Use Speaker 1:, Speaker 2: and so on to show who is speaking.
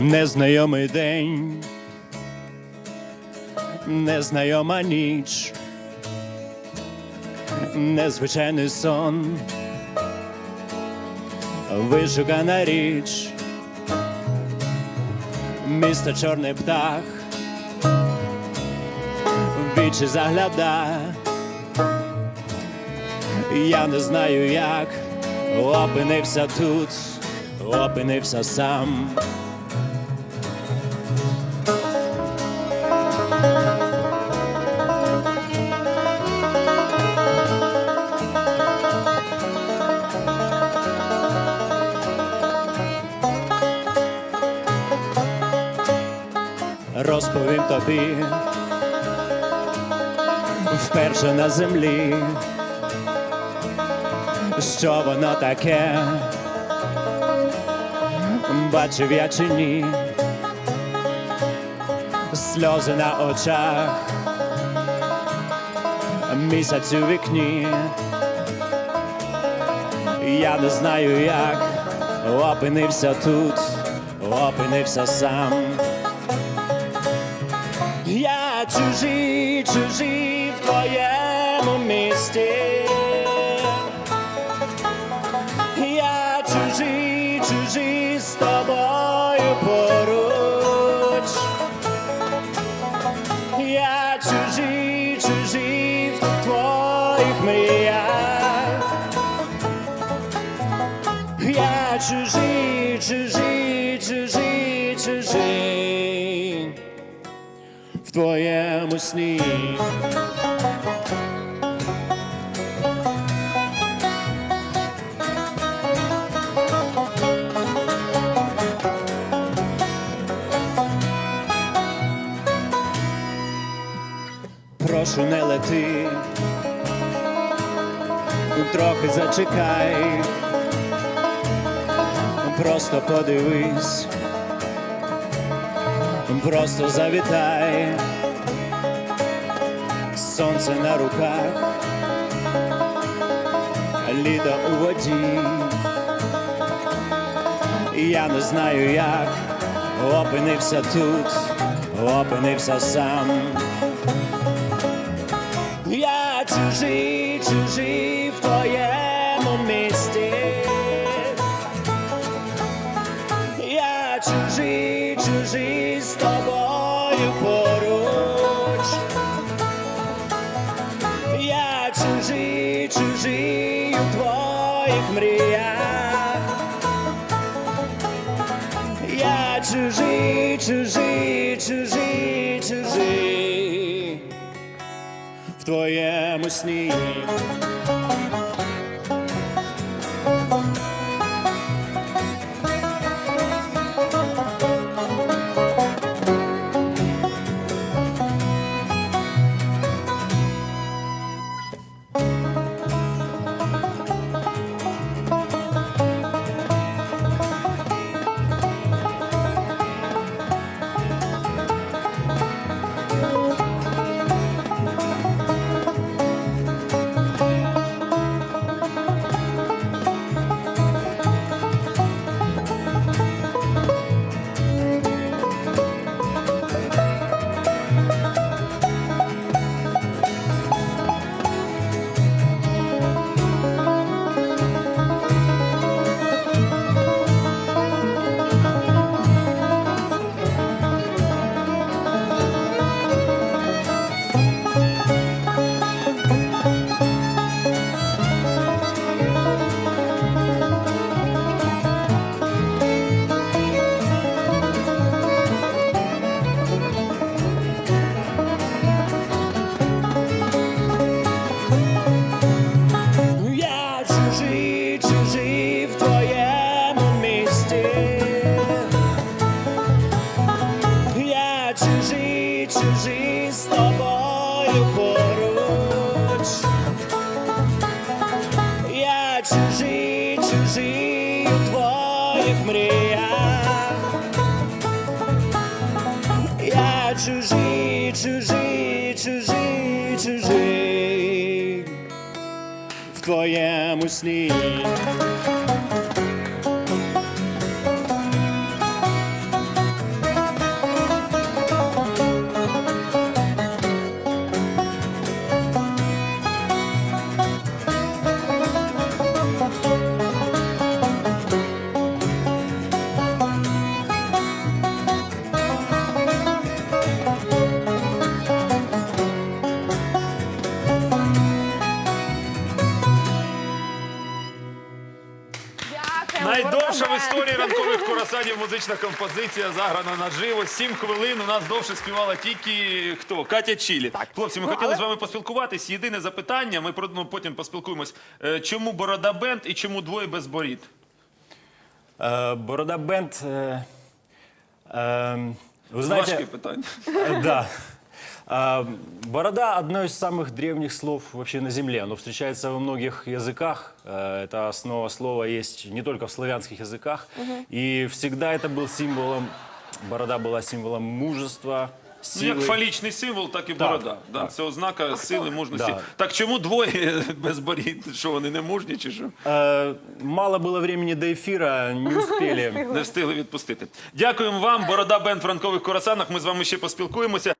Speaker 1: Незнайомий день, незнайома ніч, незвичайний сон, вишукана річ, місто чорний птах, вічі загляда, я не знаю, як. Опинився тут, опинився сам. Розповім тобі. Вперше на землі, що воно таке, бачив я чи ні, сльози на очах, місяць у вікні. Я не знаю, як. Опинився тут, опинився сам. Я чужий, чужий в твоєму місті. Я чужі, чужі з тобою поруч. Я чужі, чужий в твоєму сні. Прошу не лети, трохи зачекай, просто подивись, просто завітай сонце на руках, літо у воді. Я не знаю, як опинився тут, опинився сам. Я чужий, чужий в твоєму мріях. Я чужий, чужий, чужий, чужий в твоєму сні. чужі, чужі у твоїх мріях, я чужі,
Speaker 2: чужі,
Speaker 3: чужі, чужі
Speaker 2: в
Speaker 3: твоєму сні. Курасанів музична композиція заграна наживо. Сім хвилин. У нас довше співала тільки хто? Катя Чілі. Так. Хлопці, ми
Speaker 2: Ну,
Speaker 3: хотіли
Speaker 2: але-
Speaker 3: з вами поспілкуватись. Єдине запитання. Ми ну, потім поспілкуємось. Е, Чому Борода Бенд і чому двоє без борід?
Speaker 1: Е, Борода Бенд. е, е, ви знаєте,
Speaker 3: Важке питання.
Speaker 1: Е, Да. А, Борода – одно из самых древних слов вообще на Земле. Оно встречается во многих языках. Э, Это основа слова есть не только в славянских языках. И всегда это был символом, борода была символом мужества,
Speaker 3: Ну, як
Speaker 1: силы.
Speaker 3: фалічний символ, так і
Speaker 1: Так,
Speaker 3: борода. Да, це ознака сили, мужності.
Speaker 1: Да.
Speaker 3: Так чому двоє без борід? Що вони не мужні чи що?
Speaker 1: Э, Мало было времени до эфира, не успели.
Speaker 3: Не встигли відпустити. Дякуємо вам, Борода Бенд в ранкових курасанах. Ми з вами ще поспілкуємося.